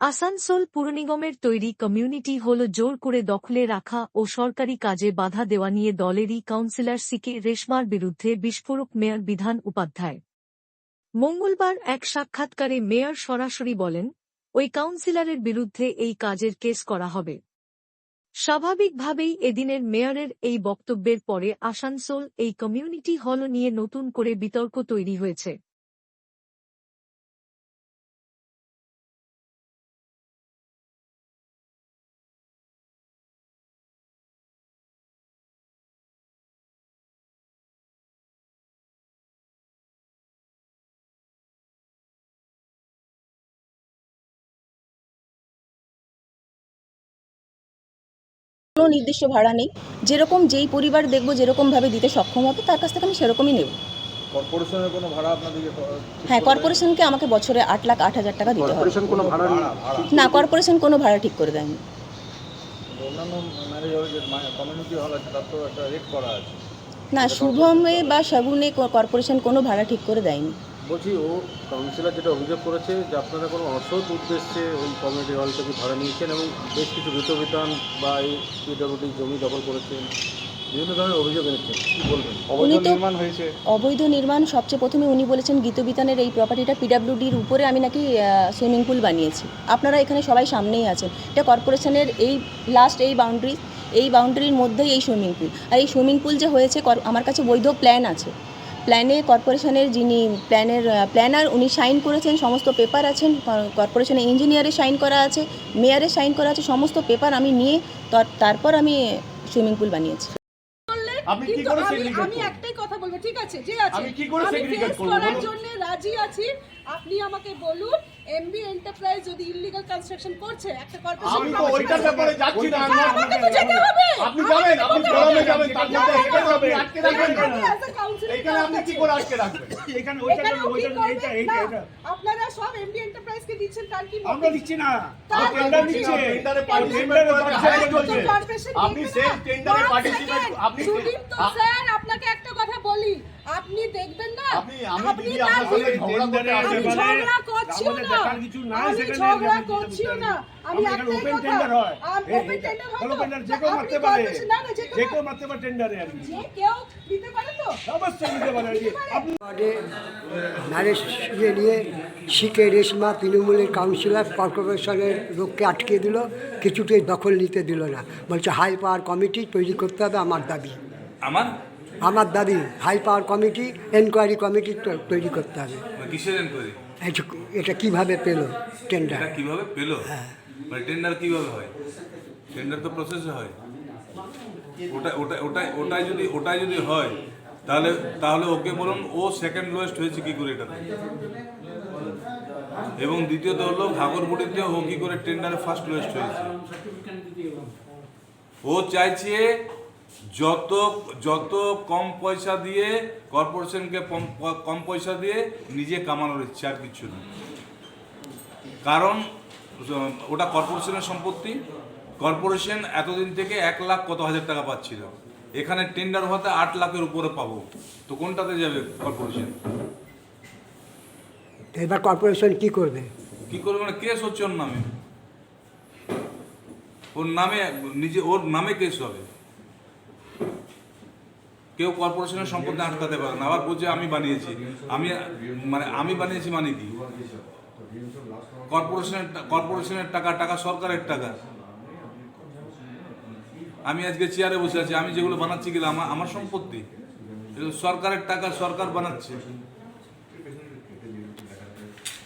আসানসোল পুরনিগমের তৈরি community hall জোর করে দখলে রাখা ও সরকারি কাজে বাধা দেওয়া নিয়ে দলেরই কাউন্সিলর সিকে রেশমার বিরুদ্ধে বিস্ফোরক মেয়র বিধান উপাধ্যায়। মঙ্গলবার এক সাক্ষাৎকারে মেয়র সরাসরি বলেন, ওই কাউন্সিলরের বিরুদ্ধে এই কাজের কেস করা হবে। স্বাভাবিকভাবেই এদিনের মেয়রের এই বক্তব্যের পরে আসানসোল এই কমিউনিটি হল নিয়ে নতুন করে বিতর্ক তৈরি হয়েছে। কোনো নির্দিষ্ট ভাড়া নেই। যেরকম যেই পরিবার দেখব যেরকমভাবে দিতে সক্ষম হবে তার কাছ থেকে আমি সেরকমই নেব। কর্পোরেশনের কোনো ভাড়া আপনাদেরকে হ্যাঁ কর্পোরেশনকে আমাকে বছরে আট লাখ আট হাজার টাকা দিতে হবে। কর্পোরেশন কোনো ভাড়া না কর্পোরেশন কোনো ভাড়া ঠিক করে দেয়নি। অন্যান্য ম্যারেজ হল যে কমিউনিটি হল আছে তার তো একটা রেট করা আছে। না শুভমে বা শগুনে কো- কর্পোরেশন কোনো ভাড়া ঠিক করে দেয়নি। বলছি ও কাউন্সিলর যেটা অভিযোগ করেছে যে আপনারা কোনো অসৎ উদ্দেশ্যে ওই কমিউনিটি হল থেকে ভাড়া নিয়েছেন এবং বেশ কিছু বেতন বিধান বা এই পিডব্লিউডি জমি দখল করেছেন বিভিন্ন ধরনের অভিযোগ এনেছেন কী বলবেন? উনি তো নির্মাণ হয়েছে। অবৈধ নির্মাণ সবচেয়ে প্রথমে উনি বলেছেন গীতবিতানের এই প্রপার্টিটা পিডাব্লিউডির উপরে আমি নাকি সুইমিং পুল বানিয়েছি। আপনারা এখানে সবাই সামনেই আছেন। এটা কর্পোরেশনের এই লাস্ট এই বাউন্ডারি এই বাউন্ডারির মধ্যেই এই সুইমিং পুল আর এই সুইমিং পুল যে হয়েছে কর- আমার কাছে বৈধ প্ল্যান আছে। প্ল্যানে কর্পোরেশনের যিনি প্ল্যানের প্ল্যানার উনি সাইন করেছেন সমস্ত পেপার আছেন কর্পোরেশনের ইঞ্জিনিয়ারের সাইন করা আছে মেয়ারের সাইন করা আছে সমস্ত পেপার আমি নিয়ে তার- তারপর আমি সুইমিং পুল বানিয়েছি আমি? একটাই কথা বলব ঠিক আছে যে আছে। আমি কি করে face করব করার জন্য রাজি আছি। আপনি আমাকে বলুন এমবি এন্টারপ্রাইজ যদি ইল্লিগাল কনস্ট্রাকশন করছে একটা কর্পোরেশন আমি তো ওইটার ব্যাপারে যাচ্ছি না। আমাকে তো যেতে হবে। আপনি যাবেন আপনি ফোরামে যাবেন তার মধ্যে এখানে আপনি আটকে রাখবেন এখানে আপনি কি করে আটকে রাখবেন? এখানে ওইটা ওইটা? এইটা এইটা আপনারা সব এমবি এন্টারপ্রাইজ কে দিচ্ছেন তার কি আমরা দিচ্ছি না। তার টেন্ডার নিচ্ছে টেন্ডারে। কর্পোরেশন আপনি সেই টেন্ডারে পার্টিসিপেট আপনি স্যার কথা বলি আপনি দেখবেন না আপনি ঝগড়া করছিও না। দেখার কিছু নাই আমি ঝগড়া করছিও না। আমি একটাই ওপেন কথা টেন্ডার হয়। ওপেন টেন্ডার হয় টেন্ডার যে কেউ মারতে পারে। corporation- না না যে কেউ মারতে পারে টেন্ডারে আর যে কেউ দিতে পারে তো? অবশ্যই দিতে পারে? আপনি ম্যারেজ ইয়ে নিয়ে শিকে রেশমা তৃণমূলের কাউন্সিলর কর্পোরেশনের লোককে আটকে দিল কিছুতেই দখল নিতে দিল না। বলছে হাই পাওয়ার কমিটি তৈরি করতে হবে আমার দাবি। আমার? আমার দাবি high power committee enquiry committee তৈরি করতে হবে। কিসের এনকোয়ারি এটা কীভাবে পেল টেন্ডার এটা কীভাবে পেল? মানে টেন্ডার কীভাবে হয়? টেন্ডার তো প্রসেসে হয়। ওটা ওটা ওটাই ওটাই যদি ওটাই যদি হয় তাহলে তাহলে ওকে বলুন ও সেকেন্ড লোয়েস্ট হয়েছে কি করে এটাতে? এবং দ্বিতীয়ত হলো ঘাগরবুড়িতে ও কি করে টেন্ডারে ফার্স্ট লোয়েস্ট হয়েছে? ও চাইছে যত যত কম পয়সা দিয়ে কর্পোরেশনকে কম- পয়সা দিয়ে নিজে কামানোর ইচ্ছে আর কিছু না। কারণ ওটা কর্পোরেশনের সম্পত্তি। কর্পোরেশন এতদিন থেকে এক লাখ কত হাজার টাকা পাচ্ছিল। এখানে টেন্ডার হতে আট লাখের উপরে পাবো। তো কোনটাতে যাবে কর্পোরেশন? এবার কর্পোরেশন কি করবে? কি করবে মানে কেস হচ্ছে ওর নামে। ওর নামে নিজে ওর নামে কেস হবে। কেউ কর্পোরেশনের সম্পত্তি আটকাতে পারে না। আবার বলছে, আমি বানিয়েছি। আমি মানে আমি বানিয়েছি মানে কি? কর্পোরেশনের কর্পোরেশনের টাকা টাকা সরকারের টাকা। আমি আজকে চেয়ারে বসে আছি। আমি যেগুলো বানাচ্ছি গেলে আমার আমার সম্পত্তি। সরকারের টাকা, সরকার বানাচ্ছে।